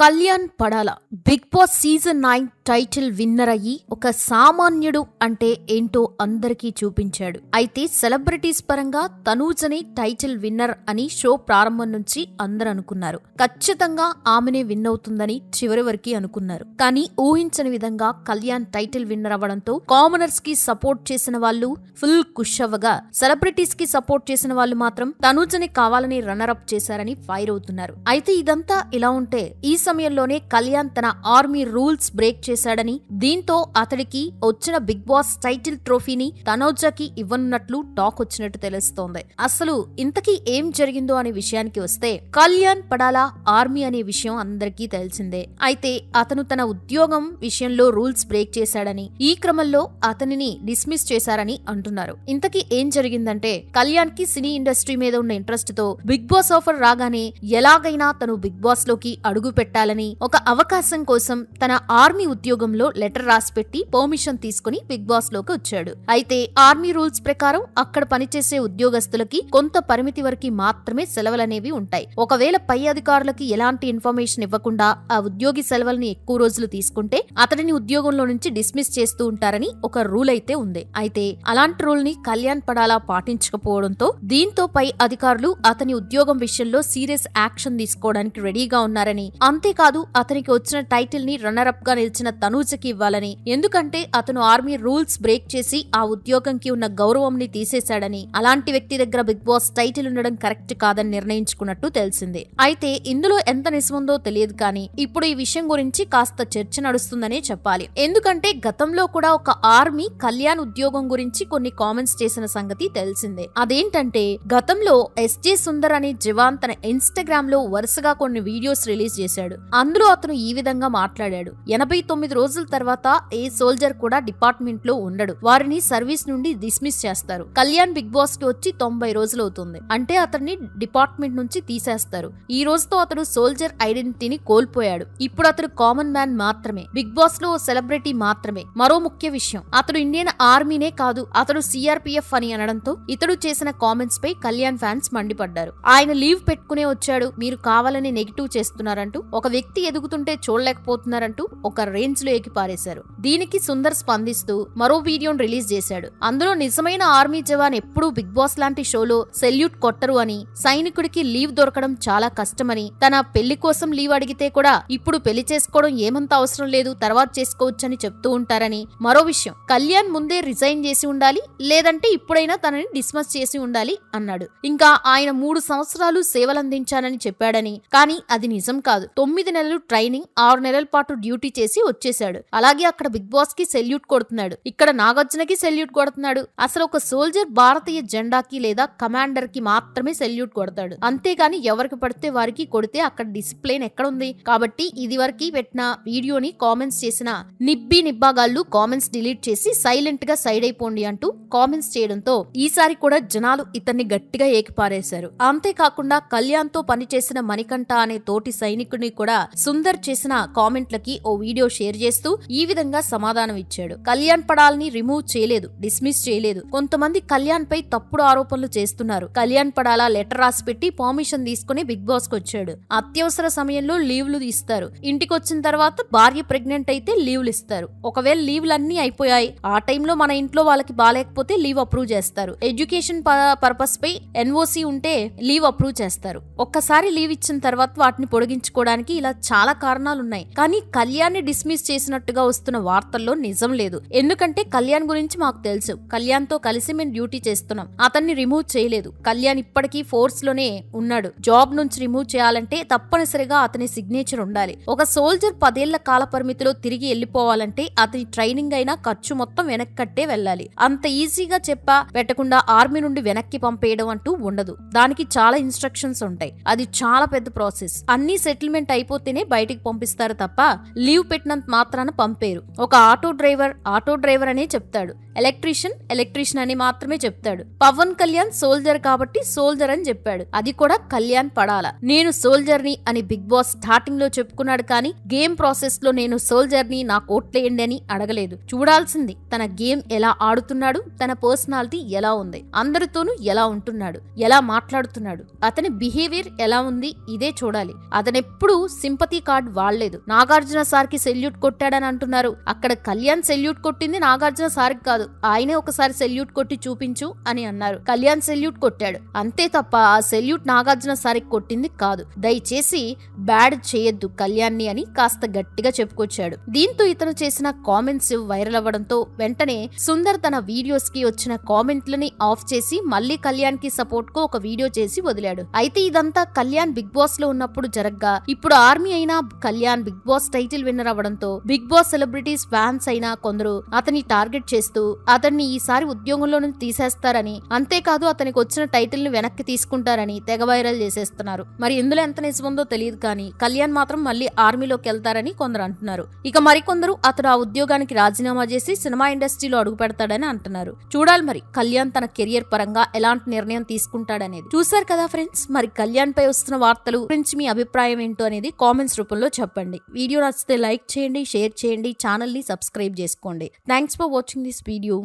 Kalyan Padala. Bigg Boss season nine title winner అయ్యి ఒక సామాన్యుడు అంటే ఏంటో అందరికీ చూపించాడు. అయితే సెలబ్రిటీస్ పరంగా తనూజని టైటిల్ విన్నర్ అని షో ప్రారంభం నుంచి అందరు అనుకున్నారు. ఖచ్చితంగా ఆమెనే విన్ అవుతుందని చివరి వరకు అనుకున్నారు. కానీ ఊహించని విధంగా కళ్యాణ్ టైటిల్ విన్నర్ అవ్వడంతో కామనర్స్కి సపోర్ట్ చేసిన వాళ్ళు ఫుల్ కుష్ అవ్వగా సెలబ్రిటీస్కి సపోర్ట్ చేసిన వాళ్ళు మాత్రం తనూజని కావాలని రన్నర్ అప్ చేశారని ఫైర్ అవుతున్నారు. అయితే ఇదంతా ఇలా ఉంటే ఈ సమయంలోనే కళ్యాణ్ తన ఆర్మీ రూల్స్ బ్రేక్ చేశాడని దీంతో అతడికి వచ్చిన బిగ్ బాస్ టైటిల్ ట్రోఫీని తనోజాకి ఇవ్వనున్నట్లు టాక్ వచ్చినట్టు తెలుస్తోంది. అసలు ఇంతకీ ఏం జరిగిందో అనే విషయానికి వస్తే కళ్యాణ్ పడాలా ఆర్మీ అనే విషయం అందరికీ తెలిసిందే. అయితే అతను తన ఉద్యోగం విషయంలో రూల్స్ బ్రేక్ చేశాడని ఈ క్రమంలో అతనిని డిస్మిస్ చేశారని అంటున్నారు. ఇంతకీ ఏం జరిగిందంటే కళ్యాణ్కి సినీ ఇండస్ట్రీ మీద ఉన్న ఇంట్రెస్ట్తో బిగ్ బాస్ ఆఫర్ రాగానే ఎలాగైనా తను బిగ్ బాస్లోకి అడుగు పెట్టాలని ఒక అవకాశం కోసం తన ఆర్మీ ఉద్యోగంలో లెటర్ రాసి పెట్టి పర్మిషన్ తీసుకుని బిగ్ బాస్లోకి వచ్చాడు. అయితే ఆర్మీ రూల్స్ ప్రకారం అక్కడ పనిచేసే ఉద్యోగస్తులకి కొంత పరిమితి వరకు మాత్రమే సెలవులనేవి ఉంటాయి. ఒకవేళ పై అధికారులకి ఎలాంటి ఇన్ఫర్మేషన్ ఇవ్వకుండా ఆ ఉద్యోగి సెలవుల్ని ఎక్కువ రోజులు తీసుకుంటే అతడిని ఉద్యోగంలో నుంచి డిస్మిస్ చేస్తూ ఉంటారని ఒక రూల్ అయితే ఉంది. అయితే అలాంటి రూల్ని కళ్యాణ్ పడాలా పాటించకపోవడంతో దీంతో పై అధికారులు అతని ఉద్యోగం విషయంలో సీరియస్ యాక్షన్ తీసుకోవడానికి రెడీగా ఉన్నారని అంతేకాదు అతనికి వచ్చిన టైటిల్ని రన్నర్ అప్గా నిలిచిన తనూజకి ఇవ్వాలని. ఎందుకంటే అతను ఆర్మీ రూల్స్ బ్రేక్ చేసి ఆ ఉద్యోగంకి ఉన్న గౌరవం ని తీసేశాడని. అలాంటి వ్యక్తి దగ్గర బిగ్ బాస్ టైటిల్ ఉండడం కరెక్ట్ కాదని నిర్ణయించుకున్నట్టు తెలిసింది. అయితే ఇందులో ఎంత నిజముందో తెలియదు కానీ ఇప్పుడు ఈ విషయం గురించి కాస్త చర్చ నడుస్తుందనే చెప్పాలి. ఎందుకంటే గతంలో కూడా ఒక ఆర్మీ కళ్యాణ్ ఉద్యోగం గురించి కొన్ని కామెంట్స్ చేసిన సంగతి తెలిసిందే. అదేంటంటే గతంలో ఎస్జే సుందర్ అనే జవాన్ తన ఇన్స్టాగ్రామ్లో వరుసగా కొన్ని వీడియోస్ రిలీజ్ చేశాడు. అందులో అతను ఈ విధంగా మాట్లాడాడు. ఎనభై తొమ్మిది తొమ్మిది రోజుల తర్వాత ఏ సోల్జర్ కూడా డిపార్ట్మెంట్లో ఉండడు. వారిని సర్వీస్ నుండి డిస్మిస్ చేస్తారు. కళ్యాణ్ బిగ్ బాస్కి వచ్చి తొంభై రోజులు అవుతుంది అంటే అతన్ని డిపార్ట్మెంట్ నుంచి తీసేస్తారు. ఈ రోజుతో అతడు సోల్జర్ ఐడెంటిటీని కోల్పోయాడు. ఇప్పుడు అతడు కామన్ మ్యాన్ మాత్రమే. బిగ్ బాస్లో సెలబ్రిటీ మాత్రమే. మరో ముఖ్య విషయం. అతడు ఇండియన్ ఆర్మీనే కాదు. అతడు సిఆర్పిఎఫ్ అని అనడంతో ఇతడు చేసిన కామెంట్స్ పై కళ్యాణ్ ఫ్యాన్స్ మండిపడ్డారు. ఆయన లీవ్ పెట్టుకునే వచ్చాడు. మీరు కావాలని నెగిటివ్ చేస్తున్నారంటూ ఒక వ్యక్తి ఎదుగుతుంటే చూడలేకపోతున్నారంటూ ఒక రేంజ్ లో ఎక్కి పారేశారు. దీనికి సుందర్ స్పందిస్తూ మరో వీడియోను రిలీజ్ చేశాడు. అందులో నిజమైన ఆర్మీ జవాన్ ఎప్పుడూ బిగ్ బాస్ లాంటి షోలో సెల్యూట్ కొట్టరు అని సైనికుడికి లీవ్ దొరకడం చాలా కష్టమని తన పెళ్ళి కోసం లీవ్ అడిగితే కూడా ఇప్పుడు పెళ్ళి చేసుకోవడం ఏమంత అవసరం లేదు తర్వాత చేసుకోవచ్చని చెప్తూ ఉంటారని మరో విషయం కళ్యాణ్ ముందే రిజైన్ చేసి ఉండాలి లేదంటే ఇప్పుడైనా తనని డిస్మస్ చేసి ఉండాలి అన్నాడు. ఇంకా ఆయన మూడు సంవత్సరాలు సేవలందించానని చెప్పాడని కానీ అది నిజం కాదు. తొమ్మిది నెలలు ట్రైనింగ్ ఆరు నెలల పాటు డ్యూటీ చేసి వచ్చేశాడు. అలాగే అక్కడ బిగ్ బాస్కి సెల్యూట్ కొడుతున్నాడు. ఇక్కడ నాగార్జునకి సెల్యూట్ కొడుతున్నాడు. అసలు ఒక సోల్జర్ భారతీయ జెండాకి లేదా కమాండర్కి మాత్రమే సెల్యూట్ కొడతాడు. అంతేగాని ఎవరికి పడితే వారికి కొడితే అక్కడ డిసిప్లైన్ ఎక్కడుంది? కాబట్టి ఇది వరకు పెట్టిన వీడియోని కామెంట్స్ చేసిన నిబ్బి నిబ్బాగాళ్ళు కామెంట్స్ డిలీట్ చేసి సైలెంట్గా సైడ్ అయిపోండి అంటూ కామెంట్స్ చేయడంతో ఈసారి కూడా జనాలు ఇతన్ని గట్టిగా ఏకిపారేశారు. అంతేకాకుండా కళ్యాణ్తో పనిచేసిన మణికంఠ అనే తోటి సైనికుడిని కూడా సుందర్ చేసిన కామెంట్లకి ఓ వీడియో షేర్ చేస్తూ ఈ విధంగా సమాధానం ఇచ్చాడు. కళ్యాణ్ పడాల్ని రిమూవ్ చేయలేదు డిస్మిస్ చేయలేదు. కొంతమంది కళ్యాణ్ పై తప్పుడు ఆరోపణలు చేస్తున్నారు. కళ్యాణ్ పడాలా లెటర్ రాసి పెట్టి పర్మిషన్ తీసుకుని బిగ్ బాస్కు వచ్చాడు. అత్యవసర సమయంలో లీవ్లు ఇస్తారు. ఇంటికి వచ్చిన తర్వాత భార్య ప్రెగ్నెంట్ అయితే లీవ్లు ఇస్తారు. ఒకవేళ లీవ్లు అన్ని అయిపోయాయి ఆ టైంలో మన ఇంట్లో వాళ్ళకి బాగాలేకపోతే లీవ్ అప్రూవ్ చేస్తారు. ఎడ్యుకేషన్ పర్పస్ పై ఎన్ఓసి ఉంటే లీవ్ అప్రూవ్ చేస్తారు. ఒక్కసారి లీవ్ ఇచ్చిన తర్వాత వాటిని పొడిగించుకోవడానికి ఇలా చాలా కారణాలు ఉన్నాయి కానీ కళ్యాణ్ డిస్మిస్ డిస్మిస్ చేసినట్టుగా వస్తున్న వార్తల్లో నిజం లేదు. ఎందుకంటే కళ్యాణ్ గురించి మాకు తెలుసు. కళ్యాణ్తో కలిసి మేము డ్యూటీ చేస్తున్నాం. అతన్ని రిమూవ్ చేయలేదు. కళ్యాణ్ ఇప్పటికీ ఫోర్స్లోనే ఉన్నాడు. జాబ్ నుంచి రిమూవ్ చేయాలంటే తప్పనిసరిగా అతని సిగ్నేచర్ ఉండాలి. ఒక సోల్జర్ పదేళ్ళ కాల పరిమితిలో తిరిగి వెళ్ళిపోవాలంటే అతని ట్రైనింగ్ అయినా ఖర్చు మొత్తం వెనక్కి కట్టే వెళ్ళాలి. అంత ఈజీగా చెప్పా పెట్టకుండా ఆర్మీ నుండి వెనక్కి పంపేయడం అంటూ ఉండదు. దానికి చాలా ఇన్స్ట్రక్షన్స్ ఉంటాయి. అది చాలా పెద్ద ప్రాసెస్. అన్ని సెటిల్మెంట్ అయిపోతేనే బయటికి పంపిస్తారు తప్ప లీవ్ పెట్టినంత మాత్రాన పంపేరు. ఒక ఆటో డ్రైవర్ ఆటో డ్రైవర్ అనే చెప్తాడు. ఎలక్ట్రీషియన్ ఎలక్ట్రీషియన్ అని మాత్రమే చెప్తాడు. పవన్ కళ్యాణ్ సోల్జర్ కాబట్టి సోల్జర్ అని చెప్పాడు. అది కూడా కళ్యాణ్ పడాల. నేను సోల్జర్ని అని బిగ్ బాస్ స్టార్టింగ్లో చెప్పుకున్నాడు కానీ గేమ్ ప్రాసెస్లో నేను సోల్జర్ని నాకు ఓట్లేయండి అని అడగలేదు. చూడాల్సింది తన గేమ్ ఎలా ఆడుతున్నాడు తన పర్సనాలిటీ ఎలా ఉంది అందరితోనూ ఎలా ఉంటున్నాడు ఎలా మాట్లాడుతున్నాడు అతని బిహేవియర్ ఎలా ఉంది ఇదే చూడాలి. అతనెప్పుడు సింపతి కార్డ్ వాడలేదు. నాగార్జున సార్కి సెల్యూట్ కొట్టాడని అంటున్నారు. అక్కడ కళ్యాణ్ సెల్యూట్ కొట్టింది నాగార్జున సార్కి కాదు ఆయనే ఒకసారి సెల్యూట్ కొట్టి చూపించు అని అన్నారు. కళ్యాణ్ సెల్యూట్ కొట్టాడు. అంతే తప్ప ఆ సెల్యూట్ నాగార్జున సార్కి కొట్టింది కాదు. దయచేసి బ్యాడ్ చేయొద్దు కళ్యాణ్ని అని కాస్త గట్టిగా చెప్పుకొచ్చాడు. దీంతో ఇతను చేసిన కామెంట్స్ వైరల్ అవ్వడంతో వెంటనే సుందర్ తన వీడియోస్కి వచ్చిన కామెంట్లని ఆఫ్ చేసి మళ్ళీ కళ్యాణ్కి సపోర్ట్కు ఒక వీడియో చేసి వదిలాడు. అయితే ఇదంతా కళ్యాణ్ బిగ్ బాస్లో ఉన్నప్పుడు జరగ్గా. ఇప్పుడు ఆర్మీ అయినా Kalyan Bigg Boss title winner అవ్వడంతో బిగ్ బాస్ సెలబ్రిటీస్ ఫ్యాన్స్ అయినా కొందరు అతన్ని టార్గెట్ చేస్తూ అతన్ని ఈసారి ఉద్యోగంలో నుంచి తీసేస్తారని అంతేకాదు అతనికి వచ్చిన టైటిల్ని వెనక్కి తీసుకుంటారని తెగ వైరల్ చేసేస్తున్నారు. మరి ఇందులో ఎంత నిజముందో తెలియదు కానీ కళ్యాణ్ మాత్రం మళ్ళీ ఆర్మీలోకి వెళ్తారని కొందరు అంటున్నారు. ఇక మరికొందరు అతడు ఆ ఉద్యోగానికి రాజీనామా చేసి సినిమా ఇండస్ట్రీలో అడుగు పెడతాడని అంటున్నారు. చూడాలి మరి కళ్యాణ్ తన కెరియర్ పరంగా ఎలాంటి నిర్ణయం తీసుకుంటాడనేది. చూసారు కదా ఫ్రెండ్స్ మరి కళ్యాణ్ పై వస్తున్న వార్తలు గురించి మీ అభిప్రాయం ఏంటో అనేది కామెంట్స్ రూపంలో చెప్పండి. వీడియో నచ్చితే లైక్ చేయండి. షేర్ చేయండి ఛానల్ని సబ్స్క్రైబ్ చేసుకోండి. Thanks for watching this video